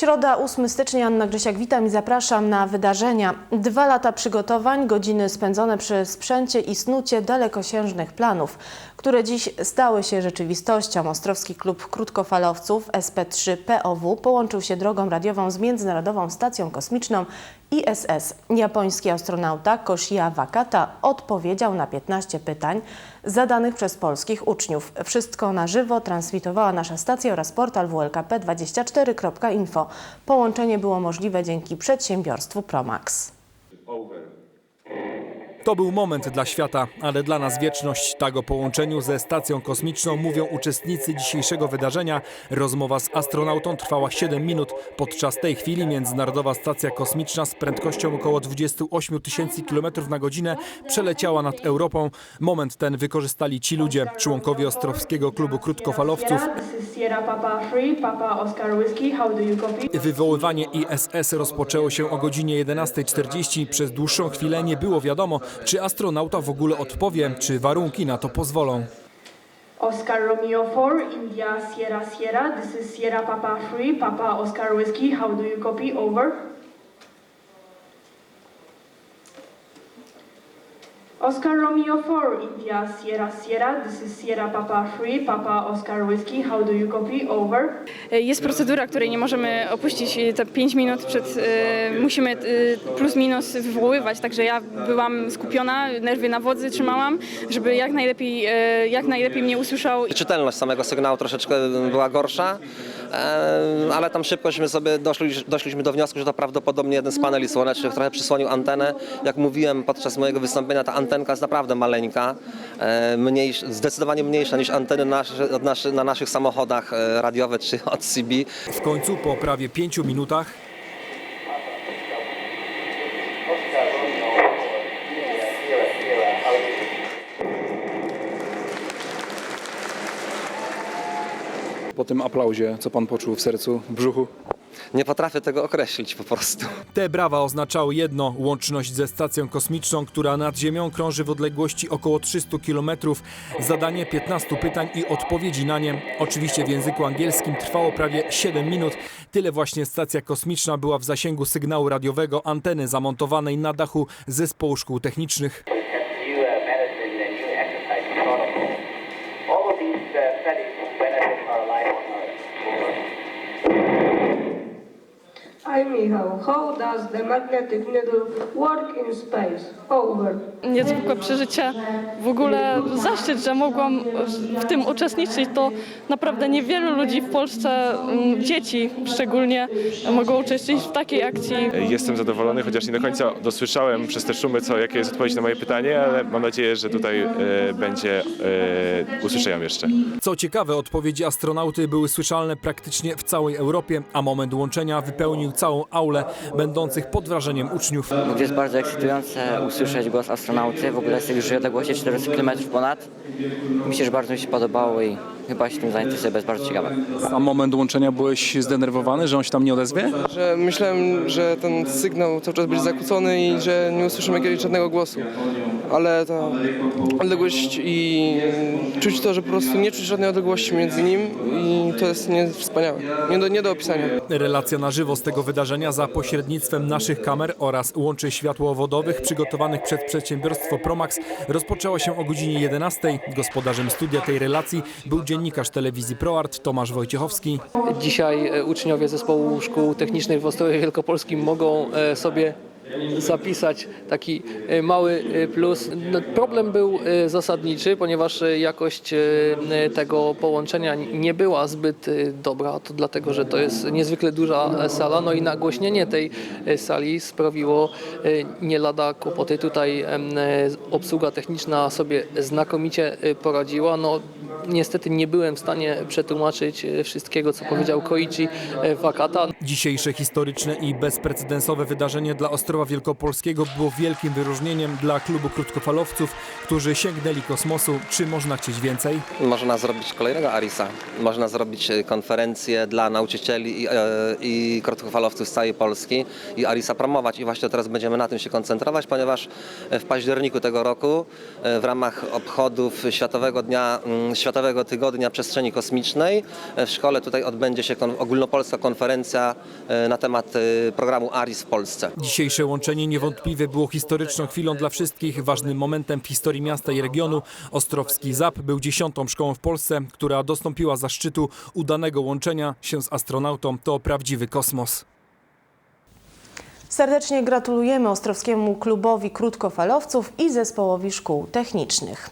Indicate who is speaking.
Speaker 1: Środa, 8 stycznia, Anna Grzesiak, witam i zapraszam na wydarzenia. Dwa lata przygotowań, godziny spędzone przy sprzęcie i snucie dalekosiężnych planów, które dziś stały się rzeczywistością. Ostrowski Klub Krótkofalowców SP3 POW połączył się drogą radiową z Międzynarodową Stacją Kosmiczną ISS. Japoński astronauta Koshia Wakata odpowiedział na 15 pytań zadanych przez polskich uczniów. Wszystko na żywo transmitowała nasza stacja oraz portal wlkp24.info. Połączenie było możliwe dzięki przedsiębiorstwu Promax.
Speaker 2: To był moment dla świata, ale dla nas wieczność. Tak o połączeniu ze stacją kosmiczną mówią uczestnicy dzisiejszego wydarzenia. Rozmowa z astronautą trwała 7 minut. Podczas tej chwili Międzynarodowa Stacja Kosmiczna z prędkością około 28 tysięcy km na godzinę przeleciała nad Europą. Moment ten wykorzystali ci ludzie, członkowie Ostrowskiego Klubu Krótkofalowców.
Speaker 3: This is Sierra Papa 3, Papa Oscar Whiskey. How do you copy?
Speaker 2: Wywoływanie ISS rozpoczęło się o godzinie 11.40. Przez dłuższą chwilę nie było wiadomo, czy astronauta w ogóle odpowie, czy warunki na to pozwolą.
Speaker 3: Oscar Romeo 4, India Sierra Sierra. This is Sierra Papa 3, Papa Oscar Whiskey. How do you copy? Over. Oscar Romeo 4, India Sierra Sierra. This is Sierra Papa 3, Papa Oscar Whiskey. How do you copy? Over.
Speaker 4: Jest procedura, której nie możemy opuścić te 5 minut przed, e, musimy e, plus minus wywoływać, także ja byłam skupiona, nerwy na wodzy trzymałam, żeby jak najlepiej, e, jak najlepiej mnie usłyszał.
Speaker 5: Czytelność samego sygnału troszeczkę była gorsza, e, ale tam szybkośmy sobie doszli, doszliśmy do wniosku, że to prawdopodobnie jeden z paneli słonecznych trochę przysłonił antenę. Jak mówiłem podczas mojego wystąpienia, ta antenka jest naprawdę maleńka, e, mniejsza, zdecydowanie mniejsza niż anteny nasze, od naszy, na naszych samochodach e, radiowe czy od CB.
Speaker 2: W końcu po prawie 5 minutach
Speaker 6: po tym aplauzie, co pan poczuł w sercu, w brzuchu?
Speaker 5: Nie potrafię tego określić po prostu.
Speaker 2: Te brawa oznaczały jedno łączność ze stacją kosmiczną, która nad Ziemią krąży w odległości około 300 km. Zadanie 15 pytań i odpowiedzi na nie, oczywiście w języku angielskim, trwało prawie 7 minut. Tyle właśnie stacja kosmiczna była w zasięgu sygnału radiowego anteny zamontowanej na dachu zespołu szkół technicznych.
Speaker 7: Michał. How does the magnetic needle work in space? Over.
Speaker 4: Niezwykłe przeżycie, w ogóle zaszczyt, że mogłam w tym uczestniczyć. To naprawdę niewielu ludzi w Polsce, mm, dzieci szczególnie, mogą uczestniczyć w takiej akcji.
Speaker 8: Jestem zadowolony, chociaż nie do końca dosłyszałem przez te szumy, co, jakie jest odpowiedź na moje pytanie, ale mam nadzieję, że tutaj e, będzie, e, usłyszę ją jeszcze.
Speaker 2: Co ciekawe, odpowiedzi astronauty były słyszalne praktycznie w całej Europie, a moment łączenia wypełnił całą aulę będących pod wrażeniem uczniów.
Speaker 9: Jest bardzo ekscytujące usłyszeć głos astronauty, w ogóle tej dużej odległości 400 km ponad. Myślę, że bardzo mi się podobało i chyba się tym zainteresuję, bo jest bardzo ciekawe.
Speaker 6: Sam moment łączenia byłeś zdenerwowany, że on się tam nie odezwie?
Speaker 10: że myślałem, że ten sygnał cały czas będzie zakłócony i że nie usłyszymy kiedyś żadnego głosu. Ale ta odległość i czuć to, że po prostu nie czuć żadnej odległości między nim i to jest nie, wspaniałe. Nie do, nie do opisania.
Speaker 2: Relacja na żywo z tego wydarzenia za pośrednictwem naszych kamer oraz łączy światłowodowych przygotowanych przez przedsiębiorstwo Promax rozpoczęła się o godzinie 11. Gospodarzem studia tej relacji był dziennikarz telewizji ProArt Tomasz Wojciechowski.
Speaker 11: Dzisiaj e, uczniowie zespołu szkół technicznych w Ostrowie Wielkopolskim mogą e, sobie zapisać taki e, mały e, plus. No, Problem był e, zasadniczy, ponieważ jakość tego połączenia nie była zbyt dobra. To dlatego, że to jest niezwykle duża sala, no i nagłośnienie tej sali sprawiło nie lada kłopoty. Tutaj obsługa techniczna sobie znakomicie poradziła. No, niestety nie byłem w stanie przetłumaczyć wszystkiego, co powiedział Koichi Wakata.
Speaker 2: Dzisiejsze historyczne i bezprecedensowe wydarzenie dla Ostrowa Wielkopolskiego było wielkim wyróżnieniem dla klubu krótkofalowców, którzy sięgnęli kosmosu. Czy można chcieć więcej?
Speaker 5: Można zrobić kolejnego Arisa. Można zrobić e, konferencję dla nauczycieli i, e, i krótkofalowców z całej Polski i Arisa promować. I właśnie teraz będziemy na tym się koncentrować, ponieważ w październiku tego roku e, w ramach obchodów Światowego Dnia mm, Świat Światowego Tygodnia Przestrzeni Kosmicznej. E, W szkole tutaj odbędzie się ogólnopolska konferencja e, na temat e, programu ARIS w Polsce.
Speaker 2: Dzisiejsze łączenie niewątpliwie było historyczną chwilą dla wszystkich, ważnym momentem w historii miasta i regionu. Ostrowski ZAP był dziesiątą szkołą w Polsce, która dostąpiła zaszczytu udanego łączenia się z astronautą. To prawdziwy kosmos.
Speaker 1: Serdecznie gratulujemy Ostrowskiemu Klubowi Krótkofalowców i Zespołowi Szkół Technicznych.